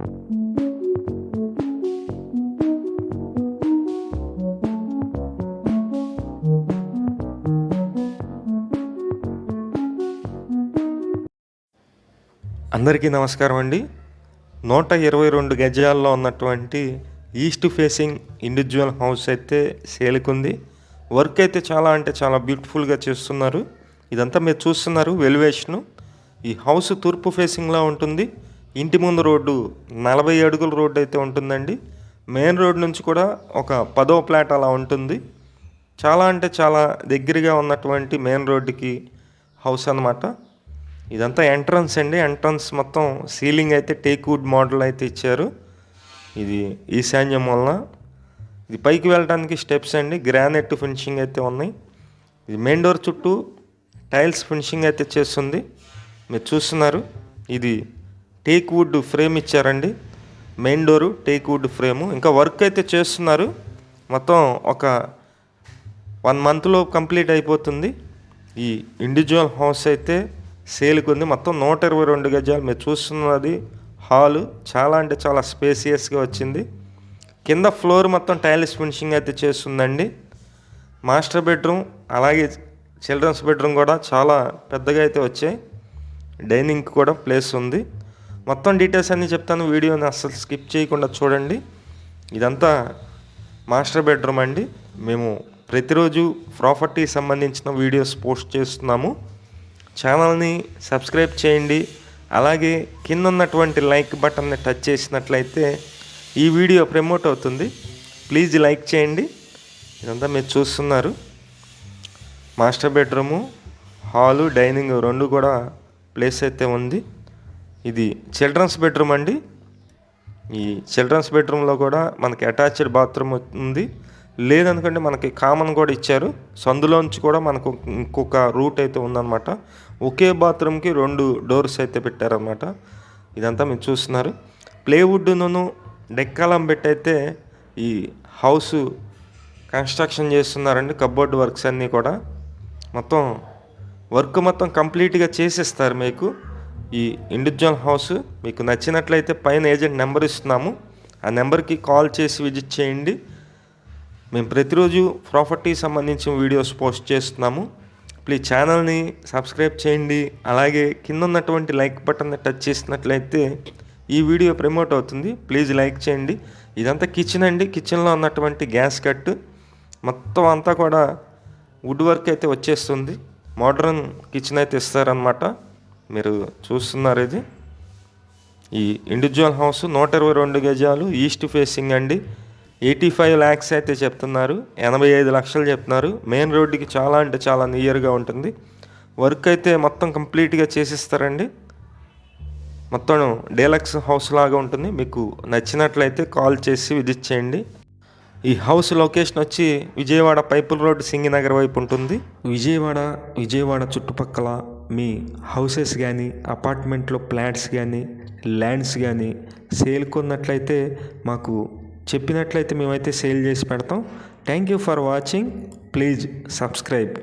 అందరికీ నమస్కారం అండి. నూట ఇరవై రెండు గజాల్లో ఉన్నటువంటి ఈస్ట్ ఫేసింగ్ ఇండివిజువల్ హౌస్ అయితే సేల్కుంది. వర్క్ అయితే చాలా అంటే చాలా బ్యూటిఫుల్గా చేస్తున్నారు. ఇదంతా మీరు చూస్తున్నారు వెలివేషను ఈ హౌస్ తూర్పు ఫేసింగ్లో ఉంటుంది. ఇంటి ముందు రోడ్డు నలభై అడుగుల రోడ్డు అయితే ఉంటుందండి. మెయిన్ రోడ్ నుంచి కూడా ఒక పదో ప్లాట్ అలా ఉంటుంది. చాలా అంటే చాలా దగ్గరగా ఉన్నటువంటి మెయిన్ రోడ్డుకి హౌస్ అన్నమాట. ఇదంతా ఎంట్రన్స్ అండి. ఎంట్రన్స్ మొత్తం సీలింగ్ అయితే టేక్ వుడ్ మోడల్ అయితే ఇచ్చారు. ఇది ఈశాన్యం వలన. ఇది పైకి వెళ్ళడానికి స్టెప్స్ అండి. గ్రానైట్ ఫినిషింగ్ అయితే ఉన్నాయి. ఇది మెయిన్ డోర్ చుట్టూ టైల్స్ ఫినిషింగ్ అయితే చేస్తుంది. మీరు చూస్తున్నారు. ఇది టేక్ వుడ్ ఫ్రేమ్ ఇచ్చారండి. Main door teak wood frame. ఇంకా వర్క్ అయితే చేస్తున్నారు. మొత్తం ఒక వన్ మంత్లో కంప్లీట్ అయిపోతుంది. ఈ ఇండివిజువల్ హౌస్ అయితే సేల్కి ఉంది. మొత్తం నూట ఇరవై రెండు గజాలు. మీరు చూస్తున్నది హాలు. చాలా అంటే చాలా స్పేసియస్గా వచ్చింది. కింద ఫ్లోర్ మొత్తం టైల్స్ ఫినిషింగ్ అయితే చేస్తుందండి. మాస్టర్ బెడ్రూమ్ అలాగే చిల్డ్రన్స్ బెడ్రూమ్ కూడా చాలా పెద్దగా అయితే వచ్చాయి. డైనింగ్ కూడా ప్లేస్ ఉంది. మొత్తం డీటెయిల్స్ అన్నీ చెప్తాను. వీడియోని అస్సలు స్కిప్ చేయకుండా చూడండి. ఇదంతా మాస్టర్ బెడ్రూమ్ అండి. మేము ప్రతిరోజు ప్రాపర్టీ సంబంధించిన వీడియోస్ పోస్ట్ చేస్తున్నాము. ఛానల్ని సబ్స్క్రైబ్ చేయండి. అలాగే కింద ఉన్నటువంటి లైక్ బటన్ని టచ్ చేసినట్లయితే ఈ వీడియో ప్రమోట్ అవుతుంది. ప్లీజ్ లైక్ చేయండి. ఇదంతా మీరు చూస్తున్నారు. మాస్టర్ బెడ్రూము హాలు డైనింగ్ రెండు కూడా ప్లేస్ అయితే ఉంది. ఇది చిల్డ్రన్స్ బెడ్రూమ్ అండి. ఈ చిల్డ్రన్స్ బెడ్రూమ్లో కూడా మనకి అటాచ్డ్ బాత్రూమ్ ఉంది. లేదనుకంటే మనకి కామన్ కూడా ఇచ్చారు. సందులోంచి కూడా మనకు ఇంకొక రూట్ అయితే ఉందన్నమాట. ఒకే బాత్రూమ్కి రెండు డోర్స్ అయితే పెట్టారన్నమాట. ఇదంతా మీరు చూస్తున్నారు. ప్లేవుడ్ను డెక్కాలం పెట్టయితే ఈ హౌస్ కన్స్ట్రక్షన్ చేస్తున్నారండి. కబోర్డ్ వర్క్స్ అన్నీ కూడా. మొత్తం వర్క్ మొత్తం కంప్లీట్గా చేసేస్తారు మీకు. ఈ ఇండివిజువల్ హౌస్ మీకు నచ్చినట్లయితే పైన ఏజెంట్ నెంబర్ ఇస్తున్నాము. ఆ నెంబర్కి కాల్ చేసి విజిట్ చేయండి. మేము ప్రతిరోజు ప్రాపర్టీ సంబంధించిన వీడియోస్ పోస్ట్ చేస్తున్నాము. ప్లీజ్ ఛానల్ని సబ్స్క్రైబ్ చేయండి. అలాగే కింద ఉన్నటువంటి లైక్ బటన్ని టచ్ చేసినట్లయితే ఈ వీడియో ప్రమోట్ అవుతుంది. ప్లీజ్ లైక్ చేయండి. ఇదంతా కిచెన్ అండి. కిచెన్లో ఉన్నటువంటి గ్యాస్ కట్ మొత్తం అంతా కూడా వుడ్ వర్క్ అయితే వచ్చేస్తుంది. మోడర్న్ కిచెన్ అయితే ఇస్తారనమాట మీరు చూస్తున్నారు ఇది. ఈ ఇండివిజువల్ హౌస్ నూట ఇరవై రెండు గజాలు ఈస్ట్ ఫేసింగ్ అండి. ఎయిటీ ఫైవ్ ల్యాక్స్ అయితే చెప్తున్నారు. ఎనభై ఐదు లక్షలు చెప్తున్నారు. మెయిన్ రోడ్డుకి చాలా అంటే చాలా నియర్గా ఉంటుంది. వర్క్ అయితే మొత్తం కంప్లీట్గా చేసిస్తారండి. మొత్తం డీలక్స్ హౌస్ లాగా ఉంటుంది. మీకు నచ్చినట్లయితే కాల్ చేసి విజిట్ చేయండి. ఈ హౌస్ లొకేషన్ వచ్చి విజయవాడ పైపుల్ రోడ్ సింగినగర్ వైపు ఉంటుంది. విజయవాడ విజయవాడ చుట్టుపక్కల మీ హౌసెస్ కానీ అపార్ట్మెంట్లో ప్లాట్స్ కానీ ల్యాండ్స్ కానీ సేల్ కొన్నట్లయితే మాకు చెప్పినట్లయితే మేమైతే సేల్ చేసి పెడతాం. Thank you for watching. Please subscribe.